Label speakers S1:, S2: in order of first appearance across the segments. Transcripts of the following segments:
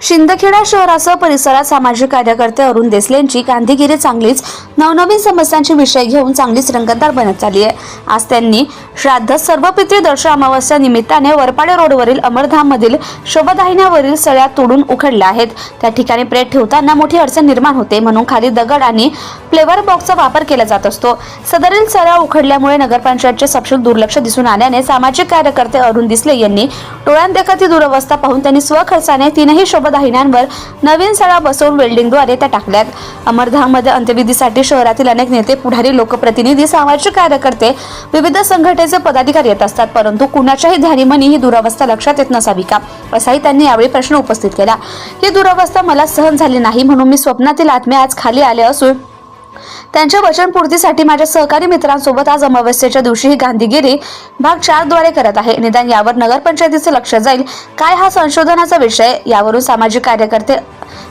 S1: शिंदखेडा शहरासह परिसरात सामाजिक कार्यकर्ते अरुण देसलेंची गांधीगिरी चांगलीच नवनवीन समस्यांचे विषय घेऊन चांगलीच रंगतदार बनत चालली आहे. आज त्यांनी श्राद्ध सर्वपित्री दर्शन अमावस्या निमित्ताने वरपाडे रोडवरील अमरधाममधील शोभदाहिन्यावरील सळ्या तोडून उखडल्या आहेत. त्या ठिकाणी प्रेत ठेवताना मोठी अडचण निर्माण होते. म्हणून खाली दगड आणि फ्लेवर बॉक्सचा वापर केला जात असतो. सदरील सळ्या उखडल्यामुळे नगरपंचायतचे सपशेल दुर्लक्ष दिसून आल्याने सामाजिक कार्यकर्ते अरुण दिसले यांनी डोळ्यांदेखत ही दुरवस्था पाहून त्यांनी स्वखर्चाने तीनही शोभा दाहिन्यांवर नवीन सळा बसवून वेल्डिंगद्वारे त्या टाकल्यात. अमरधाममध्ये अंत्यविधीसाठी शहरातील अनेक नेते पुढारी लोकप्रतिनिधी सामाजिक कार्यकर्ते विविध संघटनेचे पदाधिकारी येत असतात. परंतु कुणाच्याही ध्यानीमनी ही दुरावस्था लक्षात येत नसावी का? असाही त्यांनी यावेळी प्रश्न उपस्थित केला. ही दुरावस्था मला सहन झाली नाही म्हणून मी स्वप्नातील आत्मे आज खाली आले असून त्यांच्या वचनपूर्तीसाठी माझ्या सहकारी मित्रांसोबत आज अमावस्येच्या दिवशी ही गांधीगिरी भाग चारद्वारे करत आहे. निदान यावर नगरपंचायतीचे लक्ष जाईल. काय हा संशोधनाचा विषय? यावरून सामाजिक कार्यकर्ते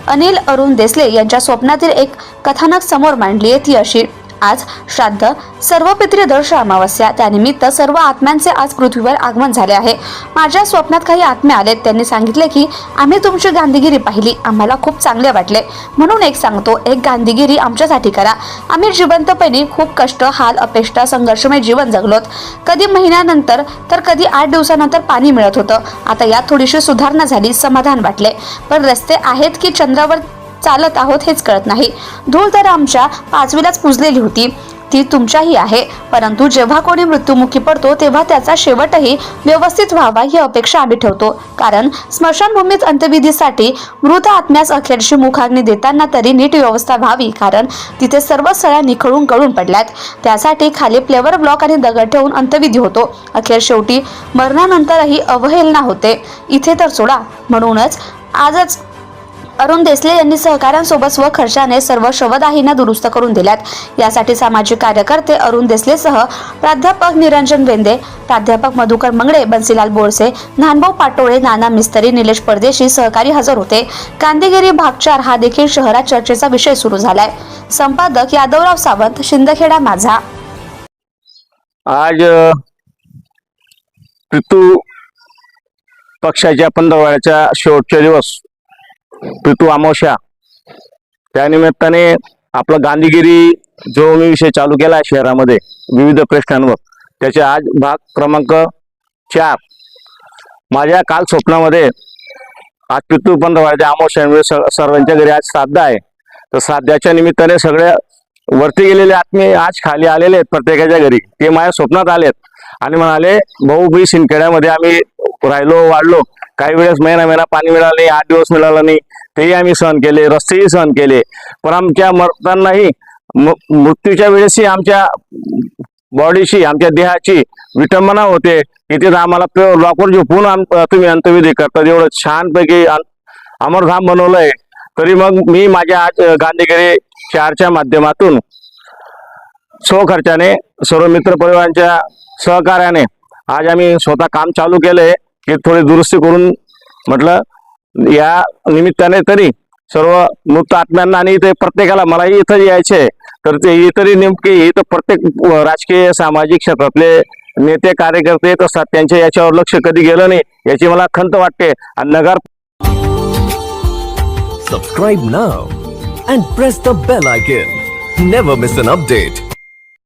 S1: अनिल अरुण देसले यांच्या स्वप्नातील एक कथानक समोर मांडली आहे ती अशी आज श्राद्ध. सर्व पितृदर्श अमावस्या. त्यानिमित्त सर्व आत्म्यांचे आज पृथ्वीवर आगमन झाले आहे. माझ्या स्वप्नात काही आत्मे आलेत. त्यांनी सांगितले की आम्ही तुमची गांधीगिरी पाहिली. आम्हाला खूप चांगले वाटले. म्हणून एक सांगतो एक गांधीगिरी आमच्यासाठी करा. आम्ही जिवंतपणे खूप कष्ट हाल अपेष्टा संघर्षमय जीवन जगलोत. कधी महिन्यानंतर तर कधी आठ दिवसानंतर पाणी मिळत होतं. आता यात थोडीशी सुधारणा झाली समाधान वाटले. पण रस्ते आहेत की चंद्रावर चालत आहोत हेच कळत नाही. धूळ तर आमच्या पाचवीलाच पुजलेली होती. ती तुमच्याही आहे. परंतु जेव्हा कोणी मृत्युमुखी पडतो तेव्हा त्याचा शेवटही व्यवस्थित व्हावा ही अपेक्षा आम्ही ठेवतो. कारण स्मशानभूमीत अंत्यविधीसाठी मृत आत्म्यास अखेरची मुखाग्नी देताना तरी नीट व्यवस्था व्हावी कारण तिथे सर्व सळ्या निखळून गळून पडल्यात. त्यासाठी खाली प्लेवर ब्लॉक आणि दगड ठेवून अंत्यविधी होतो. अखेर शेवटी मरणानंतरही अवहेलना होते. इथे तर सोडा. म्हणूनच आजच अरुण देसले यांनी सहकाऱ्यांसोबत स्वखर्चाने सर्व शवदाहींना दुरुस्त करून दिल्यात. यासाठी सामाजिक कार्यकर्ते अरुण देसलेसह प्राध्यापक निरंजन वेंदे प्राध्यापक मधुकर मंगळे बन्सीलाल बोरसे नानभाऊ पाटोळे नाना मिस्तरी निलेश परदेशी सहकारी हजर होते. गांधीगिरी भाग चार हा देखील शहरात चर्चेचा विषय सुरू झालाय. संपादक यादवराव सावंत शिंदखेडा माझा.
S2: आज ऋतू पक्षाच्या पंधरवाड्याचा शेवटचा दिवस. पितू अमावस्या त्यानिमित्ताने आपला गांधीगिरी जो मी विषय चालू केला आहे शहरामध्ये विविध प्रश्नांवर. त्याचे आज भाग क्रमांक चार. माझ्या काल स्वप्नामध्ये आज पितृ पंधरवाड्याच्या अमावस्यामुळे स- सर्वांच्या घरी आज श्राद्ध आहे. तर श्राद्धाच्या निमित्ताने सगळ्या वरती गेलेले आत्मे आज खाली आलेले आहेत प्रत्येकाच्या घरी. ते माझ्या स्वप्नात आलेत. आणि म्हणाले भाऊ बी शिंदखेड्यामध्ये आम्ही राहिलो वाढलो. काही वेळेस महिना महिना पाणी मिळालं नाही आठ दिवस मिळालं नाही तेही आम्ही सहन केले रस्तेही सहन केले. पण आमच्या मरतानाही म- मृत्यूच्या वेळेसही आमच्या बॉडीशी आमच्या देहाची विटंबना होते. इथे आम्हाला लॉकर झोपून तुम्ही अंतविधी करता. एवढं छानपैकी अमरधाम बनवलंय. तरी मग मी माझ्या आज गांधीगिरी चारच्या माध्यमातून स्वखर्चाने सर्व मित्र परिवारांच्या सहकार्याने आज आम्ही स्वतः काम चालू केलंय. हे थोडी दुरुस्ती करून म्हटलं या निमित्ताने तरी सर्व मृत आत्म्यांना आणि इथे प्रत्येकाला मलाही इथं यायचे तर ते इतरही नेमके इथं प्रत्येक राजकीय सामाजिक क्षेत्रातले नेते कार्यकर्ते येत असतात. त्यांच्या याच्यावर लक्ष कधी गेलं नाही याची मला खंत वाटते. आणि नगर
S3: subscribe now and press the bell icon never miss an update